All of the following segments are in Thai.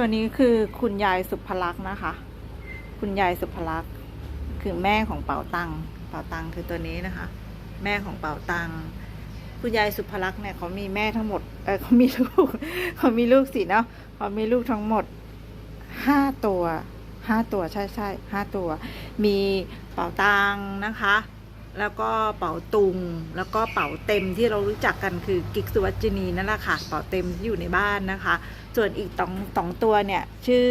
ตัวนี้คือคุณยายสุภลักษณ์นะคะ คุณยายสุภลักษณ์คือแม่ของเป่าตังเป่าตังคือตัวนี้นะคะ แม่ของเป่าตังคุณยายสุภลักษณ์เนี่ยเขามีแม่ทั้งหมด เออเขามีลูกเขามีลูกสิเนาะเขามีลูกทั้งหมดห้าตัวห้าตัวใช่ใช่ห้าตัว มีเป่าตังนะคะ แล้วก็เป่าตุง แล้วก็เป่าเต็มที่เรารู้จักกันคือกิกสุวัจจินีนั่นแหละค่ะ เป่าเต็มที่อยู่ในบ้านนะคะ ส่วนอีกสองสองตัวเนี่ย ชื่อ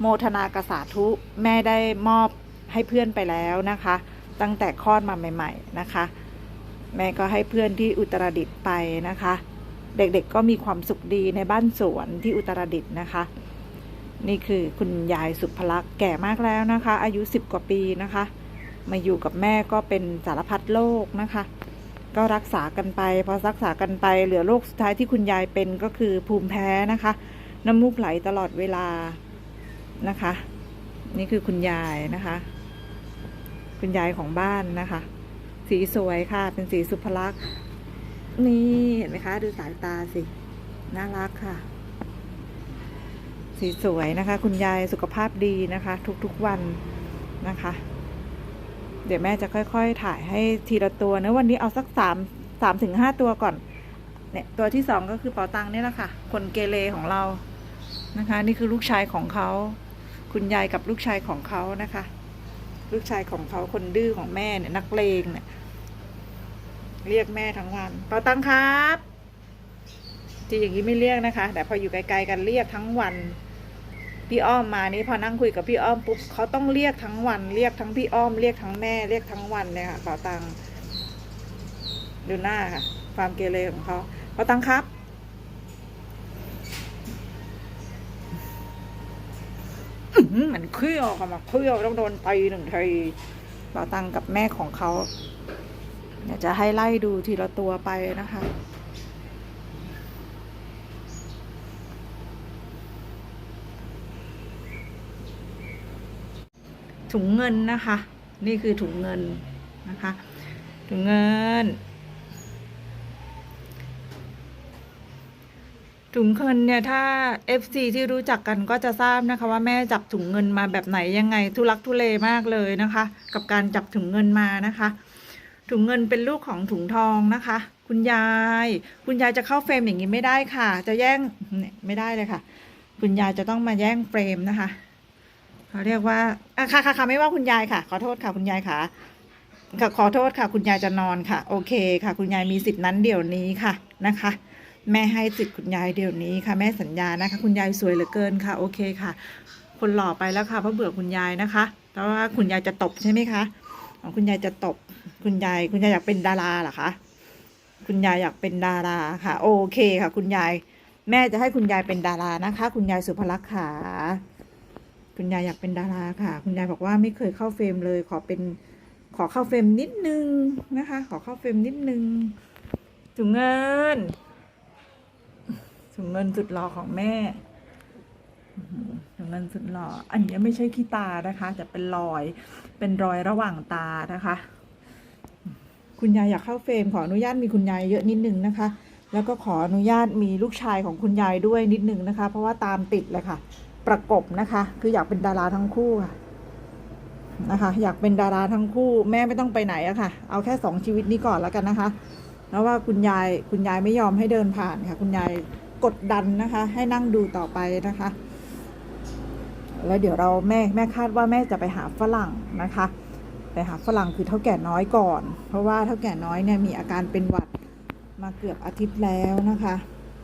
โมทนากษาทุแม่ได้มอบให้เพื่อนไปแล้วนะคะ ตั้งแต่คลอดมาใหม่ ๆนะคะ แม่ก็ให้เพื่อนที่อุตรดิตถ์ไปนะคะ เด็กๆก็มีความสุขดีในบ้านสวนที่อุตรดิตถ์นะคะ นี่คือคุณยายสุภลักษณ์แก่มากแล้วนะคะ อายุสิบกว่าปีนะคะ มาอยู่กับแม่ก็เป็นสารพัดโรคนะคะ ก็รักษากันไป พอรักษากันไปเหลือโรคสุดท้ายที่คุณยายเป็นก็คือภูมิแพ้นะคะ น้ำมูกไหลตลอดเวลานะคะ นี่คือคุณยายนะคะ คุณยายของบ้านนะคะ สีสวยค่ะ เป็นสีสุภลักษณ์นี่เห็นไหมคะ ดูสายตาสิ น่ารักค่ะ สีสวยนะคะ คุณยายสุขภาพดีนะคะ ทุกๆวันนะคะ เดี๋ยวแม่จะค่อย ๆ ถ่ายให้ทีละตัวนะวันนี้เอาสักสามสามถึงห้าตัวก่อน เนี่ยตัวที่สองก็คือเป๋าตังนี่แหละค่ะ คนเกเรของเรานะคะ นี่คือลูกชายของเขา คุณยายกับลูกชายของเขานะคะ ลูกชายของเขาคนดื้อของแม่เนี่ยนักเลงเนี่ยเรียกแม่ทั้งวันเป๋าตังค์ครับที่อย่างนี้ไม่เรียกนะคะ แต่พออยู่ไกลๆกันเรียกทั้งวัน พี่อ้อมมานี่พอนั่งคุยกับพี่อ้อมปุ๊บเขาต้องเรียกทั้งวัน เรียกทั้งพี่อ้อมเรียกทั้งแม่เรียกทั้งวันเลยค่ะเป๋าตังดูหน้าค่ะ ความเกเรของเขาเป๋าตังครับเหมือนเคี้ยวค่ะมาเคี้ยวต้องโดนตีหนึ่งทีเป๋าตังกับแม่ของเขาเดี๋ยวจะให้ไล่ดูทีละตัวไปนะคะ ถุงเงินนะคะ นี่คือถุงเงินนะคะ ถุงเงิน ถุงเงินเนี่ยถ้า FC ที่รู้จักกันก็จะทราบนะคะ ว่าแม่จับถุงเงินมาแบบไหนยังไง ทุลักทุเลมากเลยนะคะ กับการจับถุงเงินมานะคะ ถุงเงินเป็นลูกของถุงทองนะคะ คุณยาย คุณยายจะเข้าเฟรมอย่างนี้ไม่ได้ค่ะ จะแย่งไม่ได้เลยค่ะ คุณยายจะต้องมาแย่งเฟรมนะคะ เขาเรียกว่าค่ะค่ะค่ะไม่ว่าคุณยายค่ะ ขอโทษค่ะคุณยายค่ะค่ะขอโทษค่ะ คุณยายจะนอนค่ะ โอเคค่ะ คุณยายมีสิทธินั้นเดี๋ยวนี้ค่ะนะคะ แม่ให้สิทธิ์คุณยายเดี๋ยวนี้ค่ะ แม่สัญญานะคะ คุณยายสวยเหลือเกินค่ะ โอเคค่ะ คนหล่อไปแล้วค่ะเพราะเบื่อคุณยายนะคะเพราะว่าคุณยายจะตบใช่ไหมคะคุณยายจะตบคุณยายคุณยายอยากเป็นดาราเหรอคะคุณยายอยากเป็นดาราค่ะ โอเคค่ะ คุณยาย แม่จะให้คุณยายเป็นดารานะคะ คุณยายสุภลักษณ์ค่ะ คุณยายอยากเป็นดาราค่ะ คุณยายบอกว่าไม่เคยเข้าเฟรมเลย ขอเป็นขอเข้าเฟรมนิดนึงนะคะ ขอเข้าเฟรมนิดนึงถุงเงินถุงเงินสุดหล่อของแม่อื้อหือถุงเงินสุดหล่ออันนี้ไม่ใช่ขี้ตานะคะแต่เป็นรอยเป็นรอยระหว่างตานะคะ คุณยายอยากเข้าเฟรมขออนุญาตมีคุณยายเยอะนิดนึงนะคะ แล้วก็ขออนุญาตมีลูกชายของคุณยายด้วยนิดนึงนะคะ เพราะว่าตามติดเลยค่ะ ประกบนะคะ คืออยากเป็นดาราทั้งคู่ค่ะนะคะ อยากเป็นดาราทั้งคู่แม่ไม่ต้องไปไหนอะค่ะ เอาแค่สองชีวิตนี้ก่อนแล้วกันนะคะแล้วว่าคุณยายคุณยายไม่ยอมให้เดินผ่านค่ะ คุณยายกดดันนะคะ ให้นั่งดูต่อไปนะคะ แล้วเดี๋ยวเราแม่แม่คาดว่าแม่จะไปหาฝรั่งนะคะไปหาฝรั่งคือเท่าแก่น้อยก่อน เพราะว่าเท่าแก่น้อยเนี่ยมีอาการเป็นหวัดมาเกือบอาทิตย์แล้วนะคะ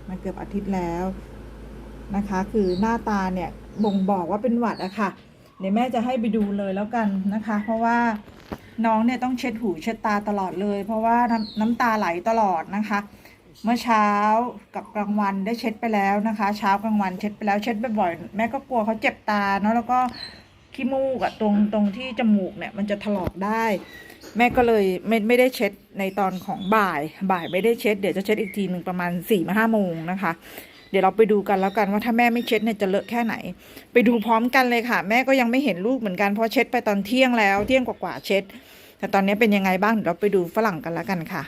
มาเกือบอาทิตย์แล้ว นะคะ คือหน้าตาเนี่ยบ่งบอกว่าเป็นหวัดอะค่ะ เดี๋ยวแม่จะให้ไปดูเลยแล้วกันนะคะ เพราะว่าน้องเนี่ยต้องเช็ดหูเช็ดตาตลอดเลย เพราะว่าน้ำน้ำตาไหลตลอดนะคะ เมื่อเช้ากับกลางวันได้เช็ดไปแล้วนะคะ เช้ากลางวันเช็ดไปแล้วเช็ดบ่อยๆแม่ก็กลัวเขาเจ็บตาเนาะแล้วก็ขี้มูกอะตรงตรงที่จมูกเนี่ยมันจะถลอกได้ แม่ก็เลยไม่ไม่ได้เช็ดในตอนของบ่าย บ่ายไม่ได้เช็ด เดี๋ยวจะเช็ดอีกทีหนึ่งประมาณสี่ห้าโมงนะคะ ดี๋ยวเราไปดูกันแล้วกันว่าถ้าแม่ไม่เช็ดเนี่ยจะเลอะแค่ไหน ไปดูพร้อมกันเลยค่ะ แม่ก็ยังไม่เห็นลูกเหมือนกันเพราะเช็ดไปตอนเที่ยงแล้วเที่ยงกว่าๆเช็ด แต่ตอนนี้เป็นยังไงบ้างเดี๋ยวเราไปดูฝรั่งกันแล้วกันค่ะ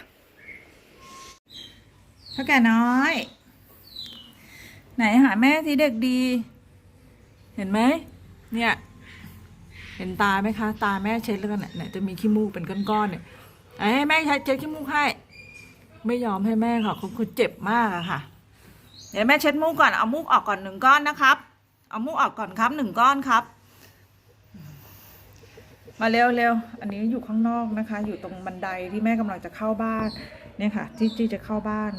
เท่าแก่น้อย ไหนหาแม่ที่เด็กดี เห็นไหมเนี่ย เห็นตาไหมคะ ตาแม่เช็ดแล้วกันเนี่ยเนี่ยจะมีขี้มูกเป็นก้อนๆเนี่ยไอ้แม่ใช้เช็ดขี้มูกให้ ไม่ยอมให้แม่ค่ะเขาเจ็บมากอะค่ะ ดี๋ยวแม่เช็ดมูกก่อน เอามูกออกก่อนหนึ่งก้อนนะครับ เอามูกออกก่อนครับหนึ่งก้อนครับ มาเร็วเร็วอันนี้อยู่ข้างนอกนะคะ อยู่ตรงบันไดที่แม่กำลังจะเข้าบ้าน เนี่ยค่ะ ที่ที่จะเข้าบ้าน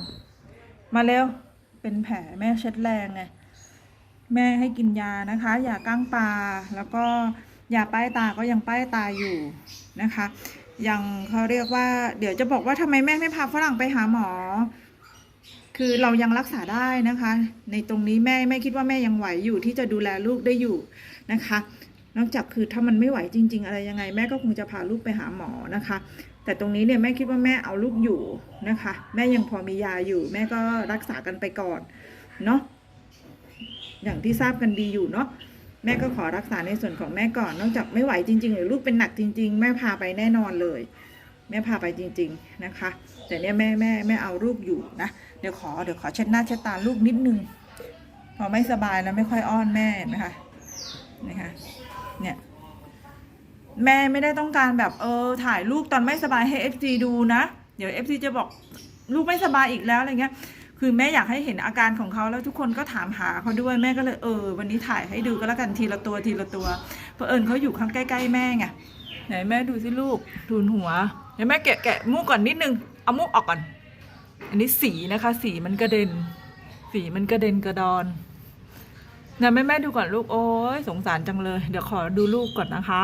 มาเร็ว เป็นแผลแม่เช็ดแรงไง แม่ให้กินยานะคะ ยาก้างปลา แล้วก็ยาป้ายตาก็ยังป้ายตาอยู่นะคะ ยังเขาเรียกว่า เดี๋ยวจะบอกว่าทำไมแม่ไม่พาฝรั่งไปหาหมอ คือเรายังรักษาได้นะคะ ในตรงนี้แม่แม่คิดว่าแม่ยังไหวอยู่ที่จะดูแลลูกได้อยู่นะคะ นอกจากคือถ้ามันไม่ไหวจริง ๆ อะไรยังไง แม่ก็คงจะพาลูกไปหาหมอนะคะ แต่ตรงนี้เนี่ยแม่คิดว่าแม่เอาลูกอยู่นะคะ แม่ยังพอมียาอยู่ แม่ก็รักษากันไปก่อนเนาะอย่างที่ทราบกันดีอยู่เนาะแม่ก็ขอรักษาในส่วนของแม่ก่อน นอกจากไม่ไหวจริง ๆ หรือลูกเป็นหนักจริง ๆ แม่พาไปแน่นอนเลย แม่พาไปจริง ๆ นะคะ แต่เนี่ยแม่แม่แม่เอาลูกอยู่นะ เดี๋ยวขอเดี๋ยวขอเช็ดหน้าเช็ดตาลูกนิดนึงพอไม่สบายแล้วไม่ค่อยอ้อนแม่นะคะนะคะเนี่ยแม่ไม่ได้ต้องการแบบเออถ่ายลูกตอนไม่สบายให้เอฟซีดูนะ เดี๋ยวเอฟซีจะบอกลูกไม่สบายอีกแล้วอะไรเงี้ย คือแม่อยากให้เห็นอาการของเขาแล้วทุกคนก็ถามหาเขาด้วยแม่ก็เลยเออ วันนี้ถ่ายให้ดูก็แล้วกันทีละตัวทีละตัวเพราะเอิญเขาอยู่ข้างใกล้ ๆ แม่ไงไหนแม่ดูสิลูกทูนหัวเดี๋ยวแม่แกะแกะมูกก่อนนิดนึง เอามูกออกก่อน อันนี้สีนะคะ สีมันกระเด็น สีมันกระเด็นกระดอนเดี๋ยแม่แม่ดูก่อนลูกโอ้ยสงสารจังเลย เดี๋ยวขอดูลูกก่อนนะคะ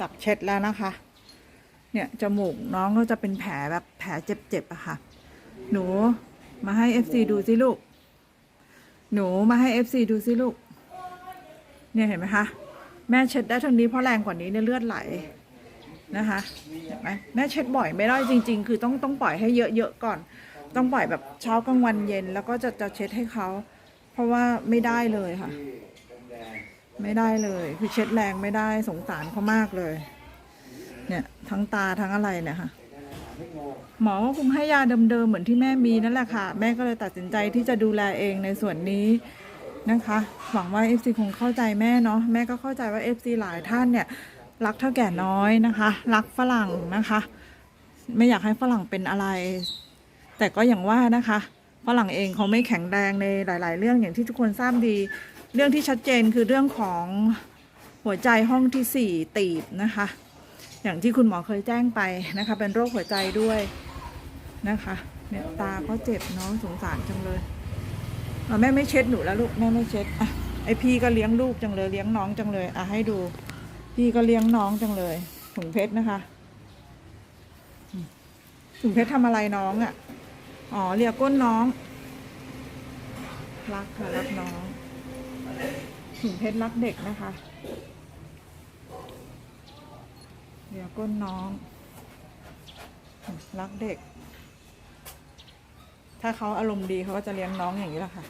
จับเช็ดแล้วนะคะ เนี่ยจมูกน้องก็จะเป็นแผลแบบแผลเจ็บๆอะค่ะ หนูมาให้เอฟซีดูสิลูก หนูมาให้เอฟซีดูสิลูก เนี่ยเห็นไหมคะ แม่เช็ดได้เท่านี้เพราะแรงกว่านี้เนี่ยเลือดไหล นะคะเห็นไหมแม่เช็ดบ่อยไม่ได้จริง ๆ คือต้องต้องปล่อยให้เยอะๆก่อน ต้องปล่อยแบบเช้ากลางวันเย็นแล้วก็จะจะเช็ดให้เขาเพราะว่าไม่ได้เลยค่ะ ไม่ได้เลย คือเช็ดแรงไม่ได้สงสารเขามากเลย เนี่ยทั้งตาทั้งอะไรเนี่ยค่ะหมอก็คงให้ยาเดิมๆเหมือนที่แม่มีนั่นแหละค่ะ แม่ก็เลยตัดสินใจที่จะดูแลเองในส่วนนี้นะคะ หวังว่า FC คงเข้าใจแม่เนาะแม่ก็เข้าใจว่า FC หลายท่านเนี่ย รักเท่าแก่น้อยนะคะ รักฝรั่งนะคะ ไม่อยากให้ฝรั่งเป็นอะไร แต่ก็อย่างว่านะคะฝรั่งเองเขาไม่แข็งแรงในหลาย ๆ เรื่องอย่างที่ทุกคนทราบดี เรื่องที่ชัดเจนคือเรื่องของหัวใจห้องที่สี่ตีบนะคะ อย่างที่คุณหมอเคยแจ้งไปนะคะ เป็นโรคหัวใจด้วยนะคะเนี่ยตาก็เจ็บเนาะสงสารจังเลยแม่ไม่เช็ดหนูแล้วลูกแม่ไม่เช็ดอะไอพี่ก็เลี้ยงลูกจังเลยเลี้ยงน้องจังเลยอะให้ดู พี่ก็เลี้ยงน้องจังเลยถุงเพชรนะคะถุงเพชรทำอะไรน้องอะ่ะ อ๋อเลียก้นน้อง รักค่ะรักน้องถุงเพชรรักเด็กนะคะเดี๋ยก้นน้อง รักเด็ก ถ้าเขาอารมณ์ดีเขาก็จะเลี้ยงน้องอย่างนี้แหละค่ะ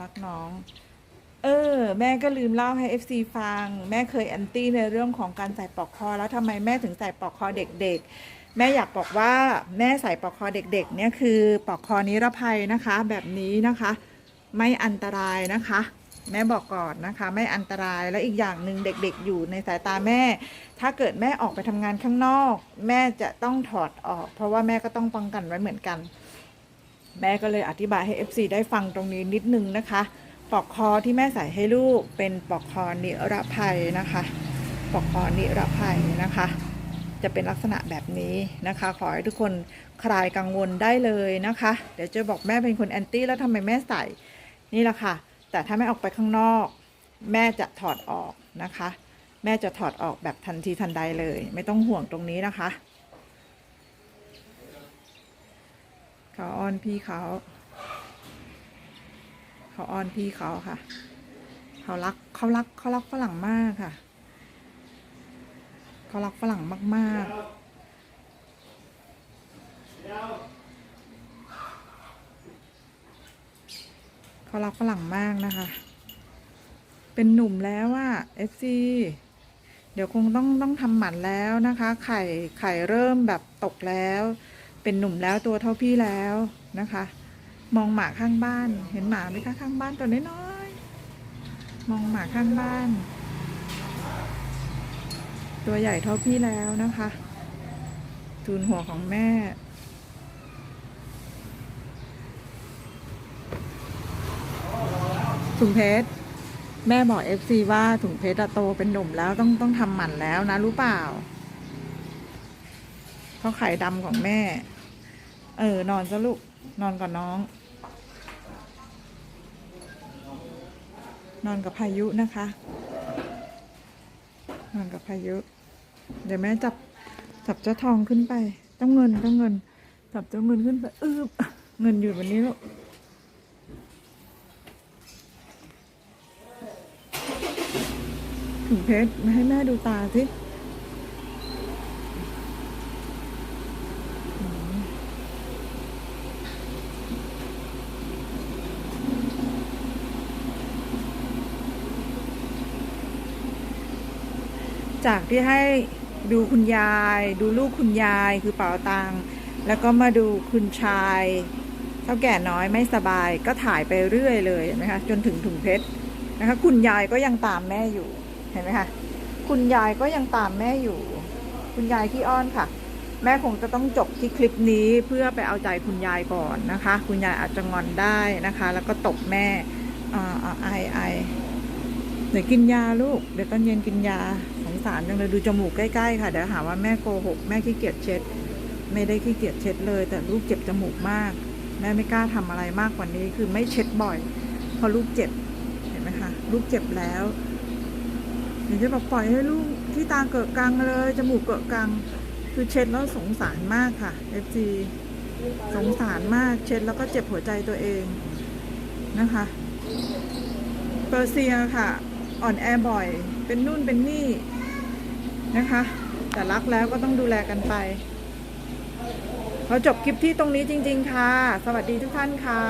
รักน้อง เออ แม่ก็ลืมเล่าให้ FC ฟัง แม่เคยแอนตี้ในเรื่องของการใส่ปลอกคอ แล้วทำไมแม่ถึงใส่ปลอกคอเด็กๆ แม่อยากบอกว่าแม่ใส่ปลอกคอเด็กๆ เนี่ยคือปลอกคอนิรภัยนะคะ แบบนี้นะคะ ไม่อันตรายนะคะ แม่บอกก่อนนะคะ ไม่อันตรายแล้วอีกอย่างหนึ่งเด็กๆ อยู่ในสายตาแม่ ถ้าเกิดแม่ออกไปทำงานข้างนอก แม่จะต้องถอดออก เพราะว่าแม่ก็ต้องป้องกันไว้เหมือนกัน แม่ก็เลยอธิบายให้ FC ได้ฟังตรงนี้นิดนึงนะคะ ปลอกคอที่แม่ใส่ให้ลูกเป็นปลอกคอนิรภัยนะคะ ปลอกคอนิรภัยนะคะ จะเป็นลักษณะแบบนี้นะคะ ขอให้ทุกคนคลายกังวลได้เลยนะคะ เดี๋ยวจะบอกแม่เป็นคนแอนตี้แล้วทำไมแม่ใส่นี่แหละค่ะ แต่ถ้าแม่ออกไปข้างนอก แม่จะถอดออกนะคะ แม่จะถอดออกแบบทันทีทันใดเลย ไม่ต้องห่วงตรงนี้นะคะเขาอ้อนพี่เขา เขาอ้อนพี่เขาค่ะ เขารักเขารักเขารักฝรั่งมากค่ะ เขารักฝรั่งมากๆ เขารักฝรั่งมากนะคะ เป็นหนุ่มแล้วว่าเอฟซีเดี๋ยวคงต้องต้องทำหมันแล้วนะคะ ไข่ไข่เริ่มแบบตกแล้ว เป็นหนุ่มแล้วตัวเท่าพี่แล้วนะคะ มองหมาข้างบ้าน เห็นหมาไหมคะข้างบ้านตัวน้อยๆมองหมาข้างบ้าน ตัวใหญ่เท่าพี่แล้วนะคะทูนหัวของแม่ ถุงเพชรแม่บอกเอฟซีว่าถุงเพชรอะโตเป็นหนุ่มแล้วต้องต้องทำหมันแล้วนะรู้เปล่าเพราะไข่ดำของแม่ เออนอนซะลูกนอนกับน้อง นอนกับพายุนะคะ นอนกับพายุ เดี๋ยวแม่จับจับเจ้าทองขึ้นไป ต้องเงินต้องเงิน จับเจ้าเงินขึ้นไปอืบเงินอยู่บนนี้ลูกถุงเพชรมาให้แม่ดูตาสิ จากที่ให้ดูคุณยาย ดูลูกคุณยายคือเป่าตังแล้วก็มาดูคุณชายเท่าแก่น้อยไม่สบายก็ถ่ายไปเรื่อยเลยเห็นไหมคะจนถึงถุงเพชรนะคะคุณยายก็ยังตามแม่อยู่เห็นไหมคะคุณยายก็ยังตามแม่อยู่ คุณยายขี้อ้อนค่ะ แม่คงจะต้องจบที่คลิปนี้เพื่อไปเอาใจคุณยายก่อนนะคะ คุณยายอาจจะงอนได้นะคะ แล้วก็ตบแม่อ่าอ่าไอไอเดี๋ยวกินยาลูก เดี๋ยวตอนเย็นกินยา สารจังเลยดูจมูกใกล้ๆค่ะเดี๋ยวหาว่าแม่โกหกแม่ขี้เกียจเช็ด ไม่ได้ขี้เกียจเช็ดเลย แต่ลูกเจ็บจมูกมาก แม่ไม่กล้าทำอะไรมากกว่านี้ คือไม่เช็ดบ่อยเพราะลูกเจ็บเห็นไหมคะลูกเจ็บแล้วเดี๋ยวจะแบบปล่อยให้ลูกที่ตาเกิดกังเลยจมูกเกิดกัง คือเช็ดแล้วสงสารมากค่ะ FG สงสารมากเช็ดแล้วก็เจ็บหัวใจตัวเองนะคะเปอร์เซียค่ะ อ่อนแอบ่อย เป็นนู่นเป็นนี่ นะคะ แต่รักแล้วก็ต้องดูแลกันไปเราจบคลิปที่ตรงนี้จริง ๆ ค่ะ สวัสดีทุกท่านค่ะ